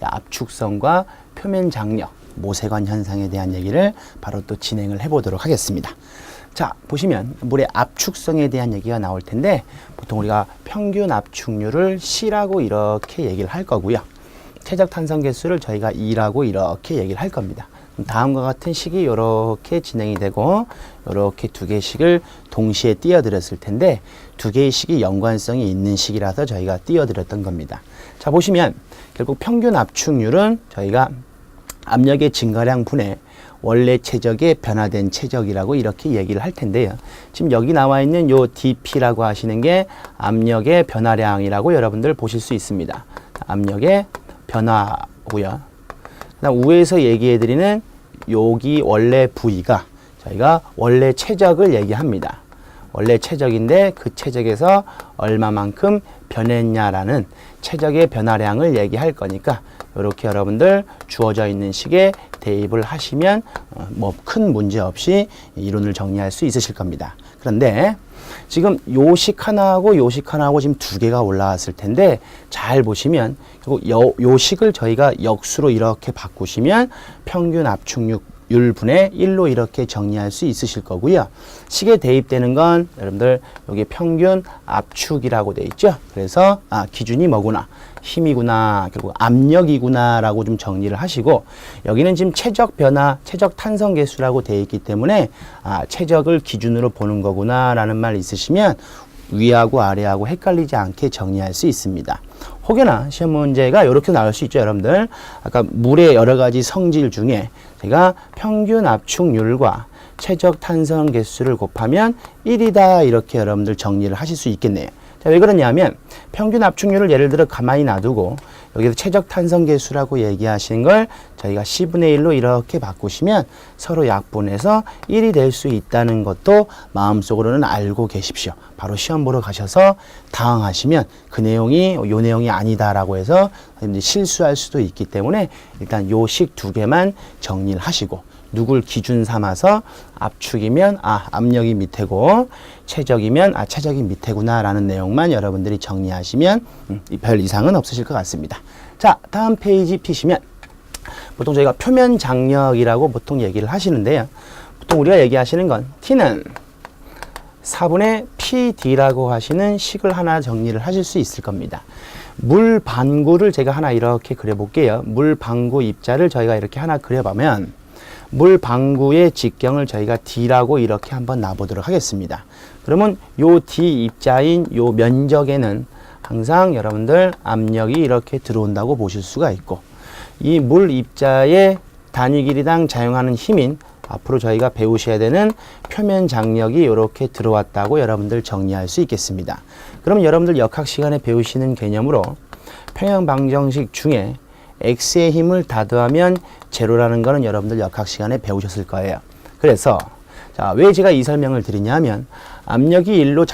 압축성과 표면 장력, 모세관 현상에 대한 얘기를 바로 또 진행을 해보도록 하겠습니다. 자, 보시면 물의 압축성에 대한 얘기가 나올 텐데 보통 우리가 평균 압축률을 C라고 이렇게 얘기를 할 거고요. 최적 탄성 개수를 저희가 2라고 이렇게 얘기를 할 겁니다. 다음과 같은 식이 이렇게 진행이 되고 이렇게 두 개씩을 동시에 띄워드렸을 텐데 두 개의 식이 연관성이 있는 식이라서 저희가 띄워드렸던 겁니다. 자 보시면 결국 평균 압축률은 저희가 압력의 증가량 분의 원래 최적의 변화된 최적이라고 이렇게 얘기를 할 텐데요. 지금 여기 나와 있는 요 dp라고 하시는 게 압력의 변화량이라고 여러분들 보실 수 있습니다. 압력의 변화고요. 우에서 얘기해 드리는 여기 원래 부위가 저희가 원래 최적을 얘기합니다. 원래 최적인데 그 최적에서 얼마만큼 변했냐라는 최적의 변화량을 얘기할 거니까 이렇게 여러분들 주어져 있는 식에 대입을 하시면 어, 뭐큰 문제 없이 이론을 정리할 수 있으실 겁니다. 그런데 지금 요식 하나하고 요식 하나하고 지금 두 개가 올라왔을 텐데 잘 보시면 요식을 저희가 역수로 이렇게 바꾸시면 평균 압축 률 분의 1로 이렇게 정리할 수 있으실 거고요. 식에 대입되는 건 여러분들 여기 평균 압축이라고 돼 있죠. 그래서 아 기준이 뭐구나. 힘이구나. 결국 압력이구나라고 좀 정리를 하시고 여기는 지금 최적 변화, 최적 탄성 계수라고 돼 있기 때문에 아 최적을 기준으로 보는 거구나라는 말 있으시면 위하고 아래하고 헷갈리지 않게 정리할 수 있습니다. 혹여나 시험 문제가 이렇게 나올 수 있죠, 여러분들. 아까 물의 여러 가지 성질 중에 제가 평균 압축률과 최적 탄성 개수를 곱하면 1이다 이렇게 여러분들 정리를 하실 수 있겠네요. 자, 왜 그러냐면 평균 압축률을 예를 들어 가만히 놔두고 여기서 최적 탄성 계수라고 얘기하시는 걸 저희가 C분의 1로 이렇게 바꾸시면 서로 약분해서 1이 될 수 있다는 것도 마음속으로는 알고 계십시오. 바로 시험 보러 가셔서 당황하시면 그 내용이 요 내용이 아니다라고 해서 실수할 수도 있기 때문에 일단 요 식 두 개만 정리를 하시고 누굴 기준 삼아서 압축이면 아 압력이 밑에고 최적이면 아 최적이 밑에구나라는 내용만 여러분들이 정리하시면 음, 별 이상은 없으실 것 같습니다. 자 다음 페이지 피시면 보통 저희가 표면 장력이라고 보통 얘기를 하시는데요. 보통 우리가 얘기하시는 건 T는 4분의 PD라고 하시는 식을 하나 정리를 하실 수 있을 겁니다. 물 반구를 제가 하나 이렇게 그려볼게요. 물 반구 입자를 저희가 이렇게 하나 그려보면 물 방구의 직경을 저희가 D라고 이렇게 한번 놔보도록 하겠습니다. 그러면 요 D 입자인 요 면적에는 항상 여러분들 압력이 이렇게 들어온다고 보실 수가 있고 이 물 입자의 단위 길이당 작용하는 힘인 앞으로 저희가 배우셔야 되는 표면 장력이 이렇게 들어왔다고 여러분들 정리할 수 있겠습니다. 그럼 여러분들 역학 시간에 배우시는 개념으로 평형 방정식 중에 x의 힘을 다 더하면 제로라는 거는 여러분들 역학 시간에 배우셨을 거예요. 그래서 자, 왜 제가 이 설명을 드리냐면 압력이 1로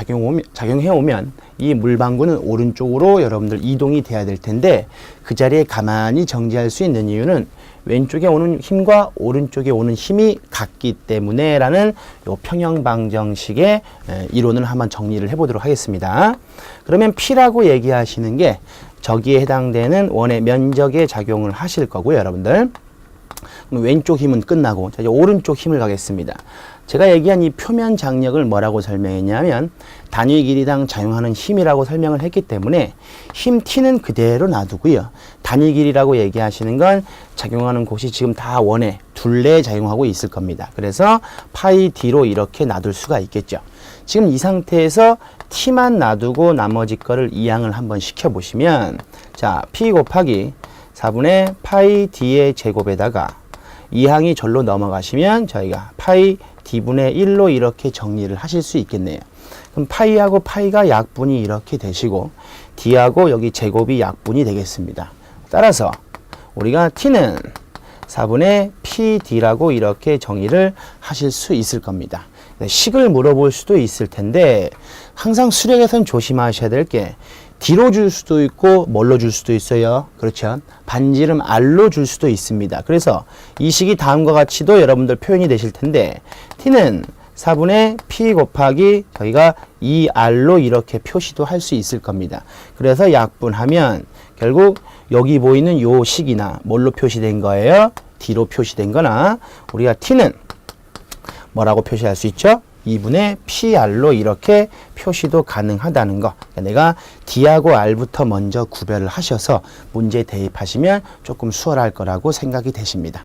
작용해 오면 이 물방구는 오른쪽으로 여러분들 이동이 돼야 될 텐데 그 자리에 가만히 정지할 수 있는 이유는 왼쪽에 오는 힘과 오른쪽에 오는 힘이 같기 때문에라는 요 평형 방정식의 이론을 한번 정리를 해보도록 하겠습니다. 그러면 P라고 얘기하시는 게 저기에 해당되는 원의 면적에 작용을 하실 거고요, 여러분들. 왼쪽 힘은 끝나고 자, 이제 오른쪽 힘을 가겠습니다. 제가 얘기한 이 표면 장력을 뭐라고 설명했냐면 단위 길이당 작용하는 힘이라고 설명을 했기 때문에 힘 T는 그대로 놔두고요. 단위 길이라고 얘기하시는 건 작용하는 곳이 지금 다 원에 둘레에 작용하고 있을 겁니다. 그래서 파이 D로 이렇게 놔둘 수가 있겠죠. 지금 이 상태에서 T만 놔두고 나머지 거를 이항을 한번 시켜보시면 자 P 곱하기 4분의 파이 D의 제곱에다가 이항이 절로 넘어가시면 저희가 파이 D분의 1로 이렇게 정리를 하실 수 있겠네요. 그럼 파이하고 파이가 약분이 이렇게 되시고 D하고 여기 제곱이 약분이 되겠습니다. 따라서 우리가 T는 4분의 PD라고 이렇게 정의를 하실 수 있을 겁니다. 식을 물어볼 수도 있을 텐데 항상 수력에선 조심하셔야 될 게 D로 줄 수도 있고 뭘로 줄 수도 있어요. 그렇죠? 반지름 R로 줄 수도 있습니다. 그래서 이 식이 다음과 같이도 여러분들 표현이 되실 텐데 T는 4분의 P 곱하기 저희가 2R로 이렇게 표시도 할 수 있을 겁니다. 그래서 약분하면 결국 여기 보이는 요 식이나 뭘로 표시된 거예요? D로 표시된 거나 우리가 T는 뭐라고 표시할 수 있죠? 2분의 PR로 이렇게 표시도 가능하다는 거. 그러니까 내가 D하고 R부터 먼저 구별을 하셔서 문제 대입하시면 조금 수월할 거라고 생각이 되십니다.